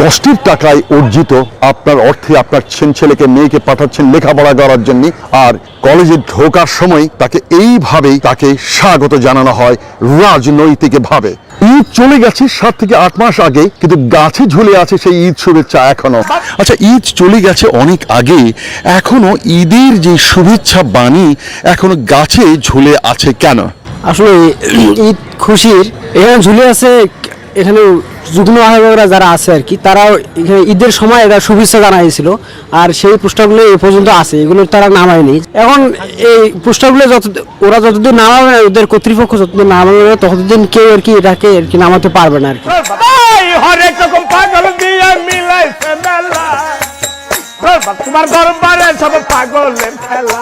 কষ্টের টাকায় অর্জিত আপনার অর্থে আপনার ছেন ছেলেকে, মেয়েকে পাঠাচ্ছেন লেখাপড়া করার জন্য। আর কলেজে ঢোকার সময় তাকে এইভাবেই তাকে স্বাগত জানানো হয় রাজনৈতিক ভাবে। ঈদ চলে গেছে সাত থেকে আট মাস আগে, কিন্তু গাছে ঝুলে আছে সেই ঈদ শুভেচ্ছা এখনও। আচ্ছা ঈদ চলে গেছে অনেক আগে। এখনও ঈদের যে শুভেচ্ছা বাণী এখনও গাছে ঝুলে আছে কেন? আসলে ঈদ খুশির, এখানে ঝুলে আছে এখানে যুগ্ম আহ্বায়করা যারা আছে আর কি তারাও এখানে ঈদের সময় এরা শুভেচ্ছা জানাইছিল। আর সেই পোস্টারগুলো এ পর্যন্ত আছে এগুলো তারা নামায়নি। এখন এই পোস্টারগুলো যত ওরা যতদিন নামাবে না, ওদের কর্তৃপক্ষ যতদিন নামাবে না, ততদিন কেউ আর কি এটাকে আর কি নামাতে পারবে না আর কি। তোমার সব ফেলা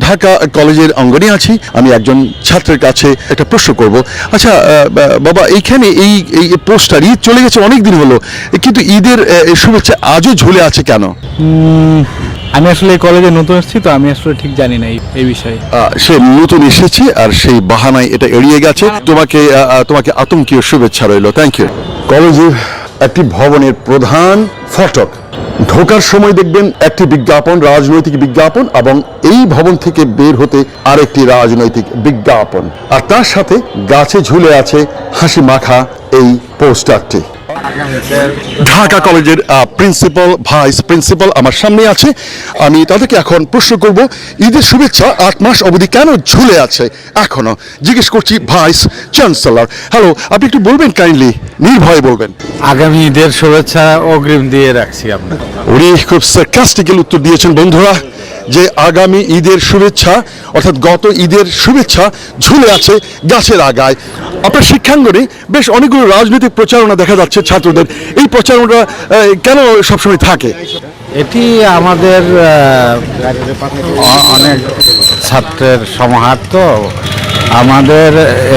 ঢাকা কলেজের অঙ্গনে আছি। আমি একজন ছাত্রের কাছে একটা প্রশ্ন করব। আচ্ছা আহ, বাবা এইখানে এই এই পোস্টার ঈদ চলে গেছে অনেক দিন হলো। কিন্তু ঈদের শুভেচ্ছা আজও ঝুলে আছে কেন? আমি আসলে এই কলেজে নতুন এসেছি তো আমি আসলে ঠিক জানি না এই- বিষয়ে। আহ, সে নতুন এসেছে আর সেই বাহানায় এটা এড়িয়ে গেছে। তোমাকে তোমাকে আতঙ্কীয় শুভেচ্ছা রইল। থ্যাংক ইউ কলেজের একটি ভবনের প্রধান ফটক ঢোকার সময় দেখবেন একটি বিজ্ঞাপন, রাজনৈতিক বিজ্ঞাপন এবং এই ভবন থেকে বের হতে আরেকটি রাজনৈতিক বিজ্ঞাপন। আর তার সাথে গাছে ঝুলে আছে হাসি মাখা এই পোস্টারটি। ঢাকা কলেজের প্রিন্সিপাল ভাইস প্রিন্সিপাল আমার সামনে আছে। আমি তাদেরকে এখন প্রশ্ন করব ঈদের শুভেচ্ছা আট মাস অবধি কেন ঝুলে আছে এখনও? জিজ্ঞেস করছি ভাইস চ্যান্সেলর হ্যালো আপনি একটু বলবেন কাইন্ডলি নির্ভয়ে বলবেন। আগামী ঈদের শুভেচ্ছা অগ্রিম দিয়ে রাখছি আপনার উনি খুব সার্কাস্টিক্যাল উত্তর দিয়েছেন বন্ধুরা যে আগামী ঈদের শুভেচ্ছা অর্থাৎ গত ঈদের শুভেচ্ছা ঝুলে আছে গাছের আগায়। আপনার শিক্ষাঙ্গনে বেশ অনেকগুলো রাজনৈতিক প্রচারণা দেখা যাচ্ছে ছাত্রদের। এই প্রচারণা কেন সবসময় থাকে? এটি আমাদের অনেক ছাত্রের সমাহার তো। আমাদের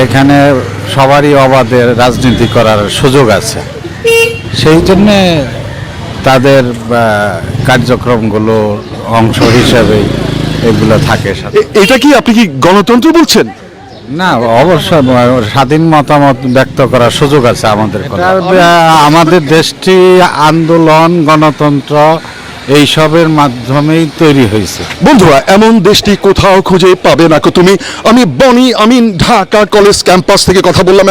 এখানে সবারই অবাধে রাজনীতি করার সুযোগ আছে। সেই জন্যে তাদের কার্যক্রমগুলো অংশ হিসেবে এগুলো থাকে এটা কি আপনি কি গণতন্ত্র বলছেন? না অবশ্যই স্বাধীন মতামত ব্যক্ত করার সুযোগ আছে আমাদের আমাদের দেশটি আন্দোলন গণতন্ত্র এইসবের মাধ্যমেই তৈরি হয়েছে। বন্ধুরা এমন দেশটি কোথাও খুঁজে পাবে না তুমি। আমি বনি আমিন ঢাকা কলেজ ক্যাম্পাস থেকে কথা বললাম।